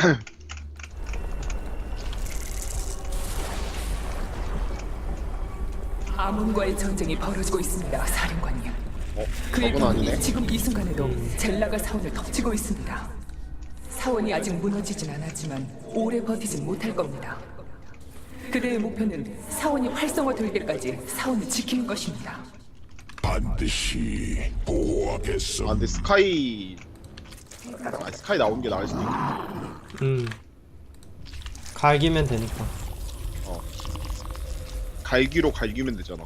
아몬과의 전쟁이 벌어지고 있습니다, 사령관님. 어? 그의 저건 아니네. 지금 이 순간에도 젤라가 사원을 덮치고 있습니다. 사원이 아직 무너지진 않았지만 오래 버티진 못할 겁니다. 그대의 목표는 사원이 활성화될 때까지 사원을 지키는 것입니다. 반드시 보호하겠어. 아 근데 스카이 아, 스카이 나오는 게 나을 수도 있겠다 음. 갈기면 되니까. 갈기로 갈기면 되잖아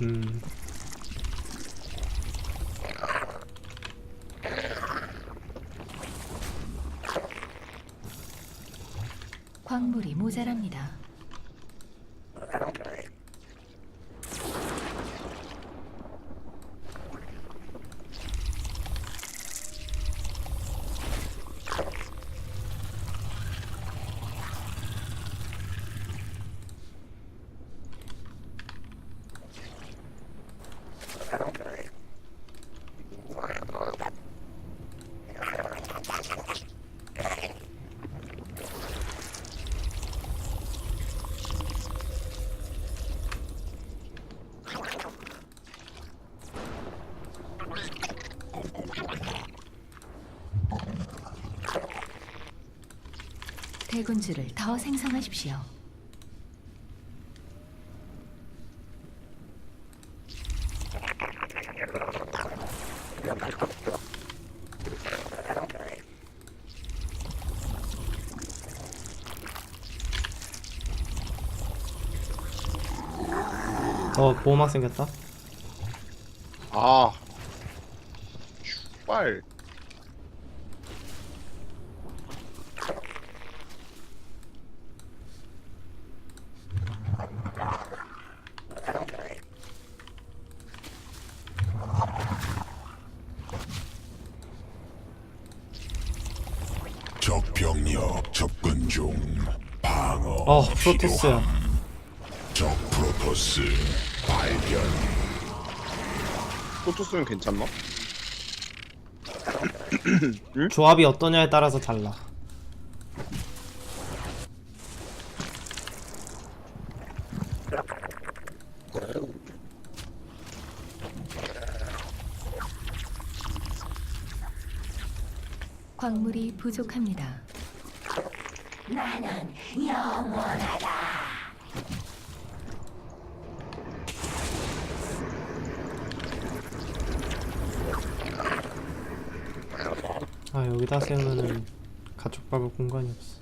음. 광물이 모자랍니다. 대군주를 더 생성하십시오. 어, 보호막 생겼다. 아슈발 적 병력 접근 중. 방어. 어, 프로토스야. 필요함. 적 프로토스 발견. 포토스는 괜찮나? 조합이 어떠냐에 따라서 달라. 광물이 부족합니다. 아, 여기다 세우면은 가축 박을 공간이 없어.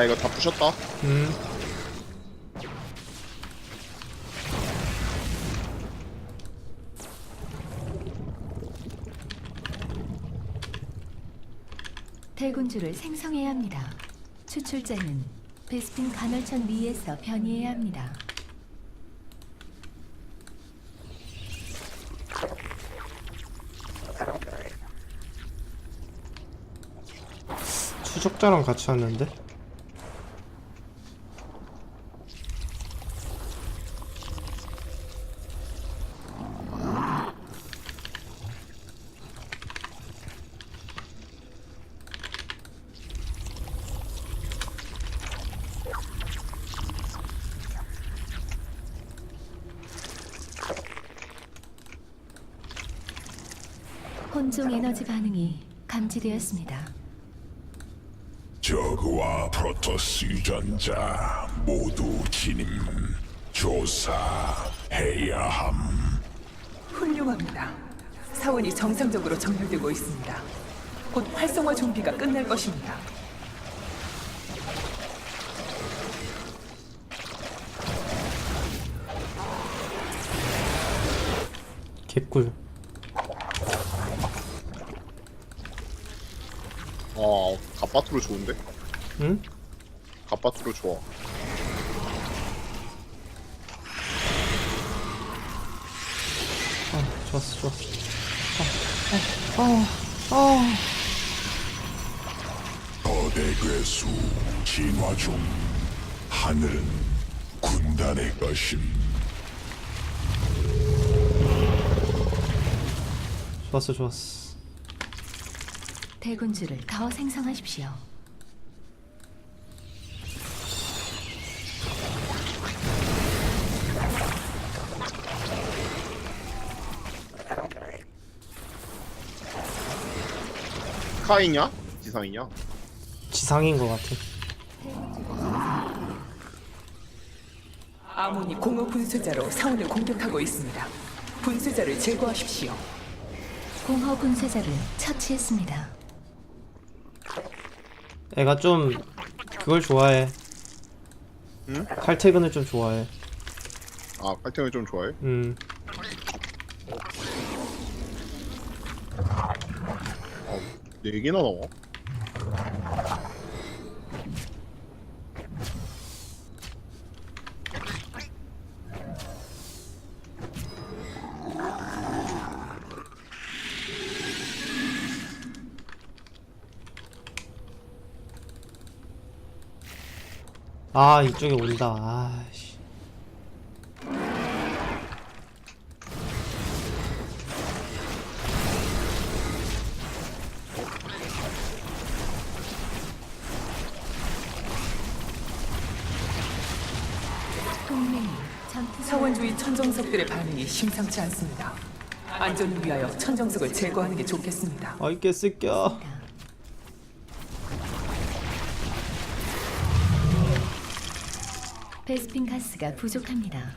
야 이거 다 부셨다 음. 대군주를 생성해야 합니다. 추출자는 베스핀 간헐천 위에서 변이해야 합니다. 추적자랑 같이 왔는데? 혼종 에너지 반응이 감지되었습니다. 저그와 프로토스 유전자 모두 진임. 조사해야 함. 훌륭합니다. 사원이 정상적으로 정렬되고 있습니다. 곧 활성화 준비가 끝날 것입니다. 개꿀. 아, 갑바투로 좋은데? 응? 갑바투로 좋아. 아, 좋았어, 좋았어. 아, 아, 아. 아. 거대 괴수 진화 중 하늘은 군단의 것임 좋았어, 좋았어. 대군주를 더 생성하십시오. 스카이냐? 지상이냐? 지상인 것 같아 아몬이 공허 분쇄자로 사원을 공격하고 있습니다. 분쇄자를 제거하십시오. 공허 분쇄자를 처치했습니다. 애가 좀 그걸 좋아해 응? 칼퇴근을 좀 좋아해 아 칼퇴을 좀 좋아해? 음 네 개나 나와? 아 이쪽에 온다 아씨 사원주의 천정석들의 반응이 심상치 않습니다. 안전을 위하여 천정석을 제거하는 게 좋겠습니다. 아이 개새끼야 베스핀 가스가 부족합니다.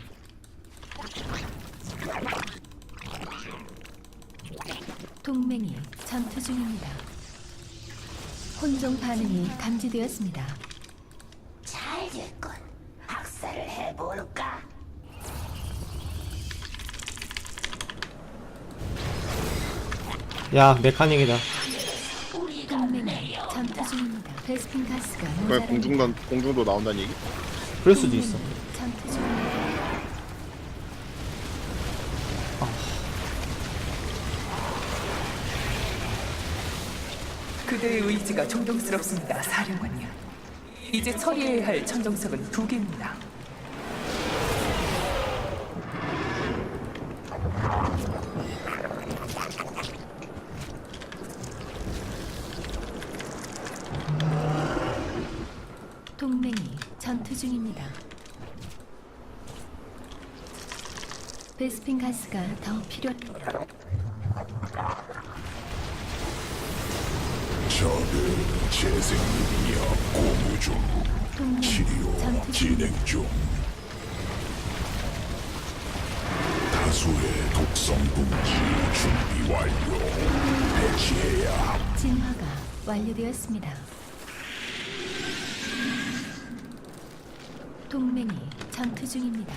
동맹이 전투 중입니다. 혼종 반응이 감지되었습니다. 잘 됐군. 학살을 해볼까? 야 메카닉이다 동맹이 전투 중입니다. 베스핀 가스가 모자랍니다. 공중단 공중도 나온다는 얘기? 그럴 수도 있어 중입니다. 그대의 의지가 존경스럽습니다, 사령관님. 이제 처리해야 할 천정석은 두 개입니다. 동맹이 전투 중입니다. 베스핀 가스가 더 필요합니다. 적은 재생 능력 고무 중 치료 전투 중 진행 중 다수의 독성 분지 준비 완료 배치해야 함 진화가 완료되었습니다. 동맹이 전투 중입니다.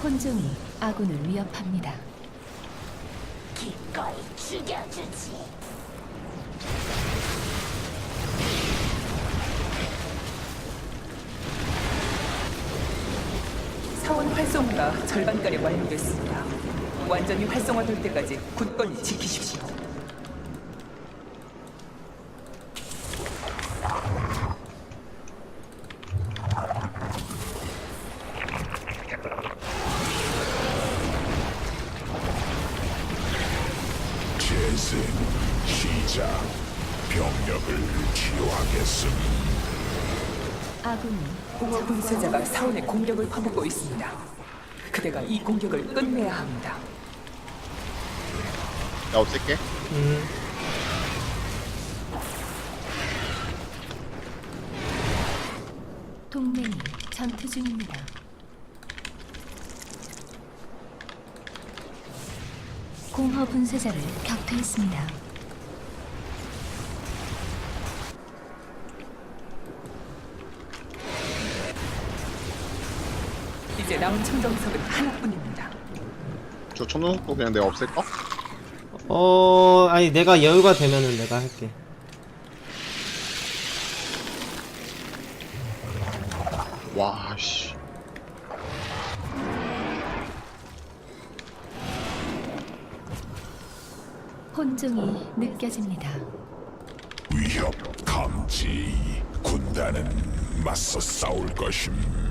혼종이 아군을 위협합니다. 활성화가 절반가량 완료됐습니다. 완전히 활성화될 때까지 굳건히 지키십시오. 재생 시작 병력을 치유하겠음 아군이 공허 분쇄자가 사원의 공격을 퍼붓고 있습니다. 그대가 이 공격을 끝내야 합니다. 야 없앨게 음 동맹이 전투 중입니다. 공허 분쇄자를 격퇴했습니다. 이제 남은 청정석은 하나뿐입니다. 저 천연석도 그냥 내가 없앨까? 어 아니 내가 여유가 되면은 내가 할게 와 씨. 혼종이 느껴집니다. 위협 감지 군단은 맞서 싸울 것임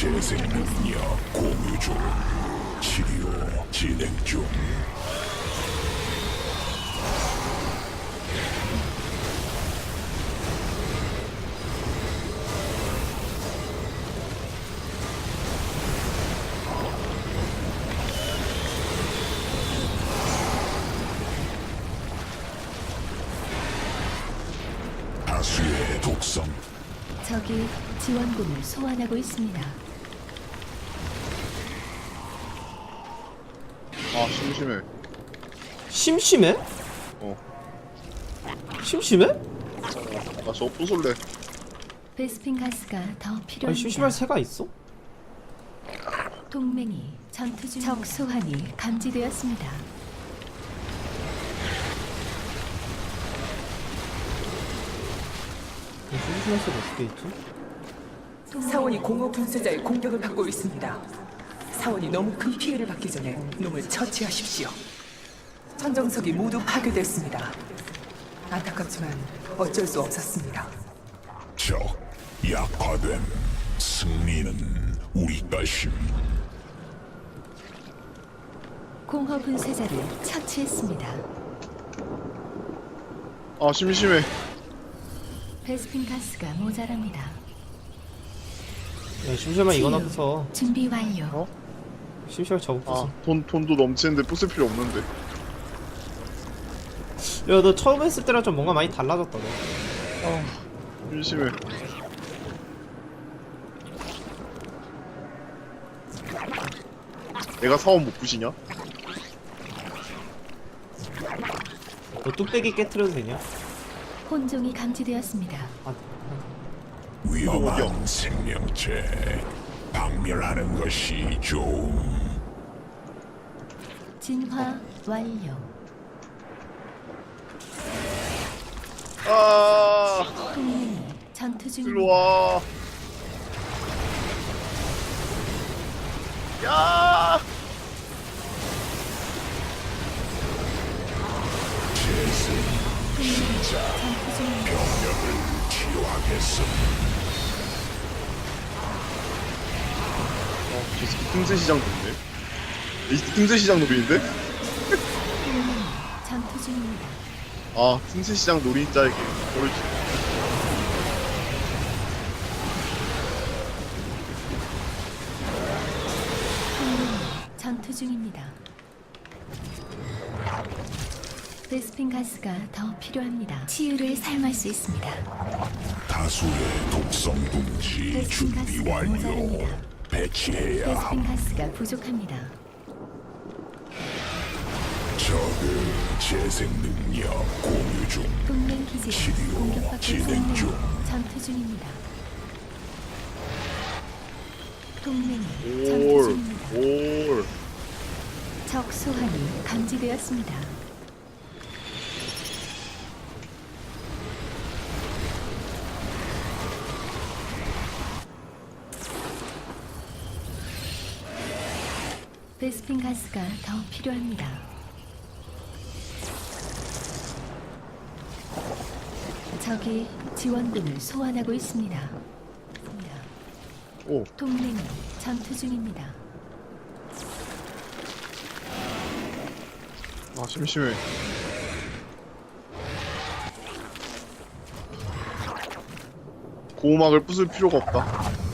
재생 능력 공유 중 치료 진행 중 다수의 독성 적이 지원군을 소환하고 있습니다. 심심해. 심심해? 어. 심심해? 나저 부술래. 베스핀 가스가 더 아니 필요합니다. 심심할 새가 있어? 동맹이 전투 중 적 소환이 감지되었습니다. 심심할 새가 어떻게 있지? 사원이 공허 분쇄자의 공격을 받고 있습니다. 사원이 너무 큰 피해를 받기 전에 놈을 처치하십시오. 천정석이 모두 파괴됐습니다. 안타깝지만 어쩔 수 없었습니다. 적 약화됨 승리는 우리 것임 공허 분쇄자를 처치했습니다. 아 심심해. 베스핀 가스가 모자랍니다. 야 심심한 이건 없어 준비 완료. 어? 심심할 저거 없어 아돈 돈도 넘치는데 부술 필요 없는데. 야너 처음 했을 때랑 좀 뭔가 많이 달라졌다 너 심심해. 내가 사원 못 부시냐? 너 뚝배기 깨트려도 되냐? 혼종이 감지되었습니다. 아, 위험한 생명체 박멸하는 것이 좀 진화 완료. 아 동맹이 전투 일로 중입니다. 와. 야! 재생 전투 중입니다. 병력을 치유하겠음 저 새끼 틈새 시장 노리네. 이 틈새 시장? 동맹이 전투 중입니다. 아, 틈새 시장 노린 자에게 벌을 주... 동맹이 전투 중입니다. 베스핀 가스가 더 필요합니다. 치유를 사용할 수 있습니다. 다수의 독성 베스핀 준비 가스가 완료 모자랍니다. 배치해야 베스핀 함 가스가 부족합니다. 적의 재생 능력 공유 중 동맹 기지가 치료 공격받고 진행 있습니다. 중. 전투 중입니다. 동맹이 올, 전투 중입니다. 올. 적 소환이 감지되었습니다. 베스핀 가스가 더 필요합니다. 적이 지원군을 소환하고 있습니다. 오, 동맹이 전투 중입니다. 아, 심심해. 고음악을 부술 필요가 없다.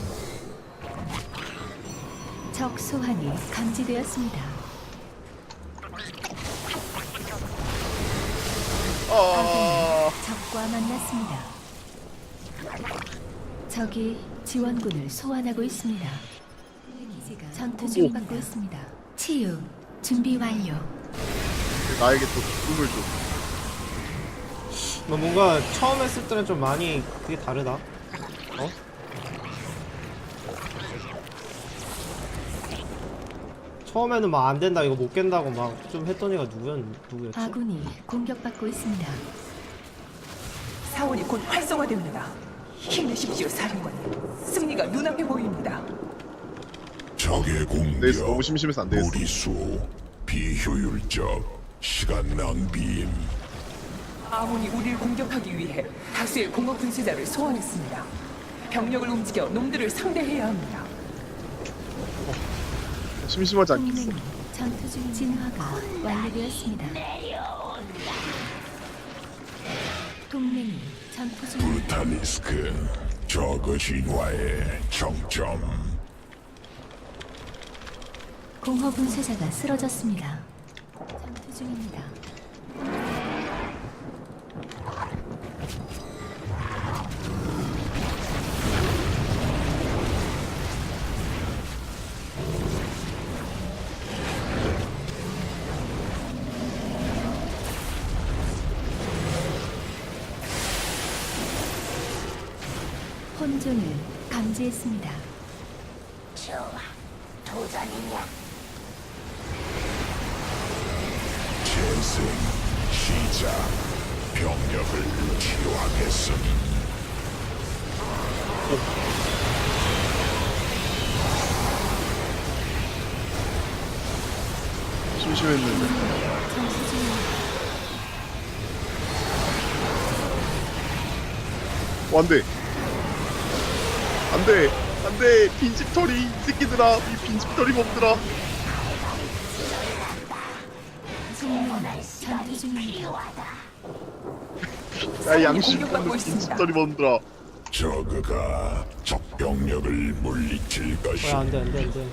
적 소환이 감지되었습니다. 아, 적과 만났습니다. 적이 지원군을 소환하고 있습니다. 기지가 전투 중받고 있습니다. 치유 준비 완료. 나에게 또 꿈을 줘. 뭐 뭔가 처음 했을 때는 좀 많이 그게 다르다. 어? 처음에는 막 안 된다 이거 못 깬다고 막 좀 했던 애가 누구였 누구였지? 아군이 공격받고 있습니다. 사원이 곧 활성화됩니다. 힘내십시오, 사령관님. 승리가 눈앞에 보입니다. 적의 네, 너무 공격 심심해서 안 되겠어. 무리수 비효율적 시간 낭비임 아몬이 우리를 공격하기 위해 다수의 공업 분쇄자를 소환했습니다. 병력을 움직여 놈들을 상대해야 합니다. 심심하지 않겠어. 동맹이 전투 중 진화가 완료되었습니다. 동맹이 전투 중 브루탈리스크 저그 진화의 정점 공허 분쇄자가 쓰러졌습니다. 전투 중입니다. 혼종을 감지했습니다. 좋아. 도전이냐? 재생 시작 병력을 치료하겠음 심심했는데. 전투 중입니다. 어, 안 돼. 안 돼. 안 돼. 빈집털이 이 새끼들아. 이 빈집털이 중입니다. 야, 양심 공격받고 없는 있습니다. 빈집털이 놈들아. 저그가 적 병력을 물리칠 것이 어, 안돼 안돼 안돼.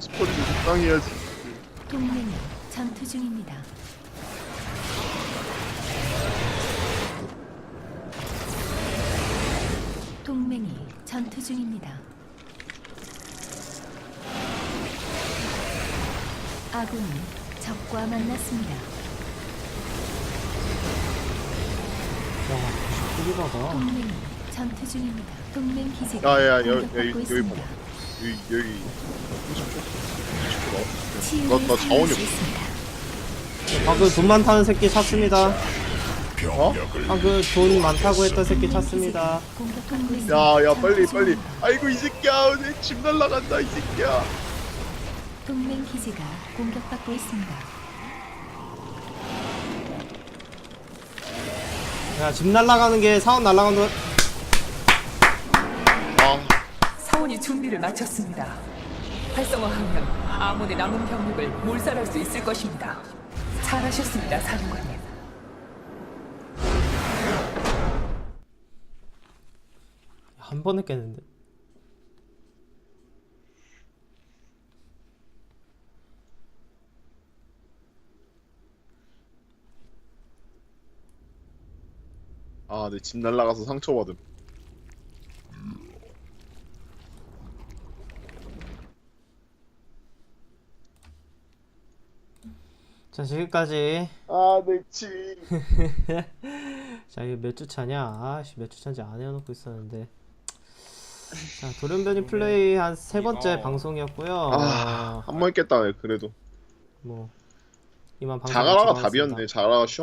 스포츠 적당히 해야지. 동맹이 전투 중입니다. 전투 중입니다. 아군이 적과 만났습니다. 와, 소리가다. 동맹이 전투 중입니다. 동맹 기지가 야, 야, 야, 여- 공격받고 여기, 여기 있습니다. 봐봐. 여기, 여기. 30초? 30초 치유를 나- 나 사용할 자원이 수 없어. 있습니다. 방금 돈 많다는 새끼 찾습니다. 병력을 방금 돈 많다고 했던 새끼 찾습니다. 있습니다. 야, 야, 빨리, 빨리. 아이고, 이 새끼야. 내 집 날라간다, 이 새끼야. 동맹 기지가 공격받고 있습니다. 야, 집 날라가는 게 사원 날라가는 거. 아, 사원이 준비를 마쳤습니다. 활성화하면 아몬의 남은 병력을 몰살할 수 있을 것입니다. 잘하셨습니다, 사령관님. 한 번에 깼는데. 아, 내 집 날라가서 상처받음. 자, 지금까지. 아, 내 집. 자, 이게 몇주 차냐? 아씨, 몇 주 차인지 안 해놓고 있었는데. 자, 돌연변이 플레이 한 세 번째 방송이었고요. 아, 어, 한번 깼다, 그래도. 뭐 이만 방송 자가라가. 답이었네. 자가라가 쉬웠